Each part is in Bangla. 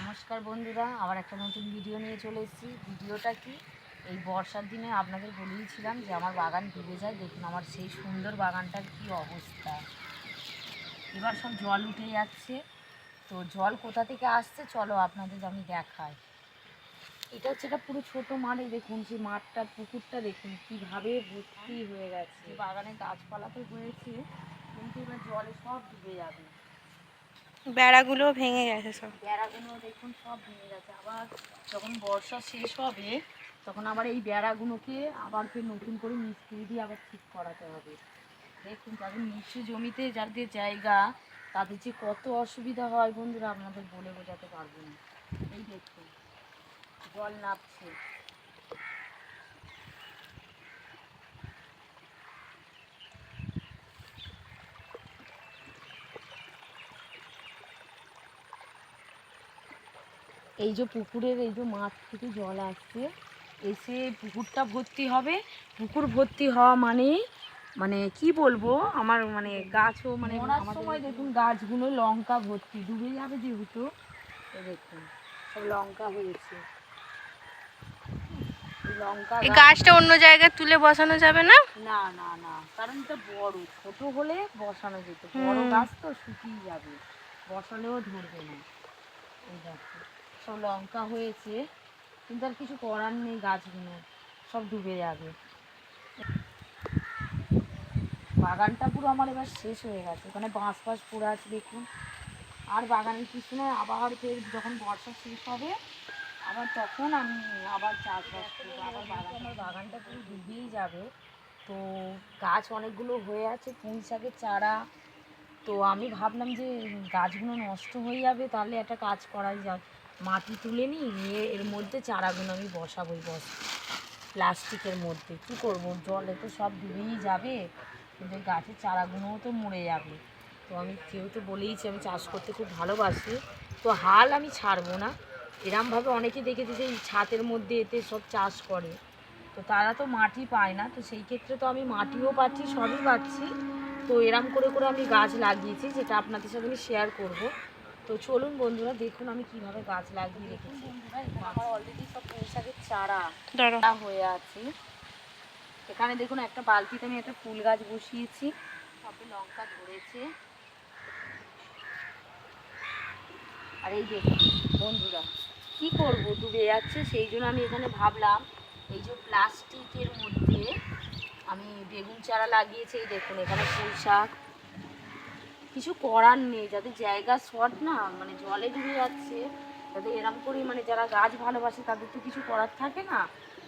নমস্কার বন্ধুরা, আবার একটা নতুন ভিডিও নিয়ে চলে এসেছি। ভিডিওটা কি? এই বর্ষার দিনে আপনাদের বলেইছিলাম যে আমার বাগান ডুবে যায়। দেখুন আমার সেই সুন্দর বাগানটার কি অবস্থা। এবার সব জল উঠে যাচ্ছে। তো জল কোথা থেকে আসছে চলো আপনাদের আমি দেখাই। এটা হচ্ছে একটা পুরো ছোটো মাঠে দেখুন সেই মাঠটা পুকুরটা দেখুন, কীভাবে ভর্তি হয়ে গেছে। বাগানে গাছপালা তো হয়েছে, কিন্তু এবার জলে সব ডুবে যাবে। বেড়াগুলো ভেঙে গেছে সব। বেড়াগুলো দেখুন, সব ভেঙে গেছে। আবার যখন বর্ষা শেষ হবে, তখন আবার এই বেড়াগুলোকে আবার ফের নতুন করে মিস্ত্রি দিয়ে আবার ঠিক করাতে হবে। দেখুন যাদের নিচু জমিতে যাদের জায়গা, তাদের যে কত অসুবিধা হয় বন্ধুরা, আপনাদের বলে বোঝাতে পারব না। এই দেখুন, জল নামছে এই যে পুকুরের এই যে মাঠ থেকে জল আসছে এসে পুকুরটা ভর্তি হবে। পুকুর ভর্তি হওয়া মানে মানে কি বলব আমার মানে গাছও মানে সময় দেখুন গাছগুলো লঙ্কা ভর্তি ডুবে যাবে যেহেতু। দেখুন সব লঙ্কা হয়েছে। লঙ্কা এই গাছটা অন্য জায়গায় তুলে বসানো যাবে না? না না না কারণ এটা বড় ছোট হলে বসানো যেত। বড় গাছ তো শুকিয়ে যাবে বসালেও ধরবে না। এই সব লঙ্কা হয়েছে, কিন্তু আর কিছু করার নেই, গাছগুলো সব ডুবে যাবে। বাগানটা পুরো আমার এবার শেষ হয়ে গেছে, ওখানে বাঁশ ফাঁস পড়ে আছে দেখুন। আর বাগানের পিছনে আবার ফের যখন বর্ষা শেষ হবে, আবার তখন আমি আবার চাষবাস করব, আবার আমার বাগানটা পুরো ডুবেই যাবে। তো গাছ অনেকগুলো হয়ে আছে, পুঁই শাকের চারা। তো আমি ভাবলাম যে গাছগুলো নষ্ট হয়ে যাবে, তাহলে একটা কাজ করাই যাক। মাটি তুলে নিই নিয়ে এর মধ্যে চারাগুলো আমি বসাবোই বস প্লাস্টিকের মধ্যে। কী করব? জলে তো সব ডুবেই যাবে, কিন্তু গাছের চারাগুলোও তো মরে যাবে। তো আমি যেহেতু বলেইছি আমি চাষ করতে খুব ভালোবাসি। তো হাল আমি ছাড়বো না। এরমভাবে অনেকে দেখেছি যে ছাতের মধ্যে এতে সব চাষ করে। তো তারা তো মাটি পায় না, তো সেই ক্ষেত্রে তো আমি মাটিও পাচ্ছি, সবই পাচ্ছি। তো এরম করে করে আমি গাছ লাগিয়েছি, যেটা আপনাদের সাথে আমি শেয়ার করব। তো চলুন বন্ধুরা দেখুন আমি কীভাবে গাছ লাগিয়ে রেখেছি। বন্ধুরা এখানে আমার অলরেডি সব পুঁই শাকের চারা ধরো হয়ে আছে। এখানে দেখুন একটা বালতিতে আমি একটা ফুল গাছ বসিয়েছি। সবে লঙ্কা ধরেছে। আর এই দেখুন বন্ধুরা কি করব ডুবে যাচ্ছে সেই জন্য আমি এখানে ভাবলাম এই যে প্লাস্টিকের মধ্যে আমি বেগুন চারা লাগিয়েছি এই দেখুন এখানে ফুল শাক। কিছু করার নেই, যাদের জায়গা শর্ট না মানে জলে ডুবে যাচ্ছে তাদের এরম করেই মানে যারা গাছ ভালোবাসে, তাদের তো কিছু করার থাকে না।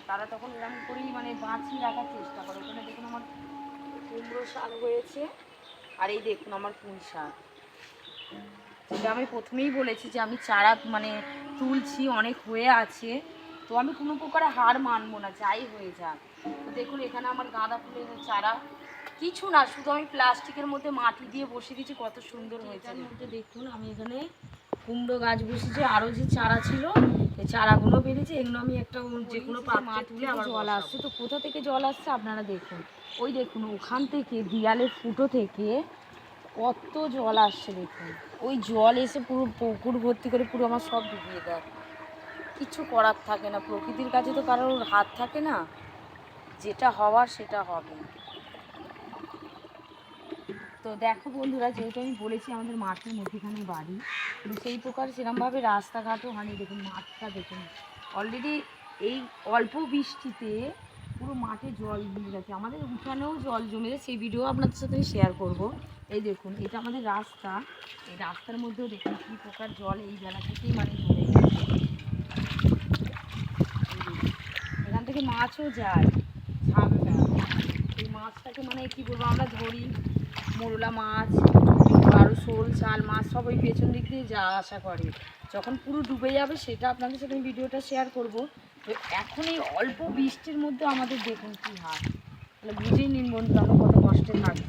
তারা তখন এরম করেই মানে বাঁচিয়ে রাখার চেষ্টা করে। ওখানে দেখুন আমার কুমড়ো শাক হয়েছে। আর এই দেখুন আমার পুঁই শাক। যেটা আমি প্রথমেই বলেছি যে আমি চারা মানে তুলছি, অনেক হয়ে আছে। তো আমি কোনো প্রকারে হার মানবো না যাই হয়ে যাক। তো দেখুন এখানে আমার গাঁদা ফুলের চারা। কিছু না শুধু আমি প্লাস্টিকের মধ্যে মাটি দিয়ে বসিয়ে দিয়েছি কত সুন্দর হয়েছে। মধ্যে দেখুন আমি এখানে কুমড়ো গাছ বসেছি আরও যে চারা ছিল এই চারাগুলো বেরিয়েছে এগুলো আমি একটা যে কোনো পাত্রে তুলে আবার জল আসছে। তো কোথা থেকে জল আসছে আপনারা দেখুন। ওই দেখুন ওখান থেকে দিয়ালের ফুটো থেকে কত জল আসছে দেখুন। ওই জল এসে পুরো পুকুর ভর্তি করে পুরো আমার সব ডুবিয়ে দেয়। কিছু করার থাকে না। প্রকৃতির কাছে তো কারোর হাত থাকে না। যেটা হওয়ার সেটা হবে। তো দেখো বন্ধুরা, যেহেতু আমি বলেছি আমাদের মাঠের মধ্যেখানে বাড়ি কিন্তু সেই প্রকার সেরকমভাবে রাস্তাঘাটও হয়নি। দেখুন, মাঠটা দেখুন। অলরেডি এই অল্প বৃষ্টিতে পুরো মাঠে জল জমে গেছে। আমাদের উঠানেও জল জমে গেছে সেই ভিডিও আপনাদের সাথে আমি শেয়ার করব। এই দেখুন, এটা আমাদের রাস্তা। এই রাস্তার মধ্যেও দেখুন কী প্রকার জল এই বেলা থেকেই মানে জমে গেছে। এখান থেকে মাছও যায় ঝাঁকটা এই মাছটাকে মানে কি বলব, আমরা ধরি মোরলা মাছ আরও শোল, চাল মাছ, সব ওই পেছন দিক দিয়ে যা আসা করে। যখন পুরো ডুবে যাবে, সেটা আপনাদের সাথে আমি ভিডিওটা শেয়ার করব। তো এখন এই অল্প বৃষ্টির মধ্যে আমাদের দেখুন কী হাল তাহলে বুঝেই নিন বন্ধু আমরা কত কষ্টে থাকি।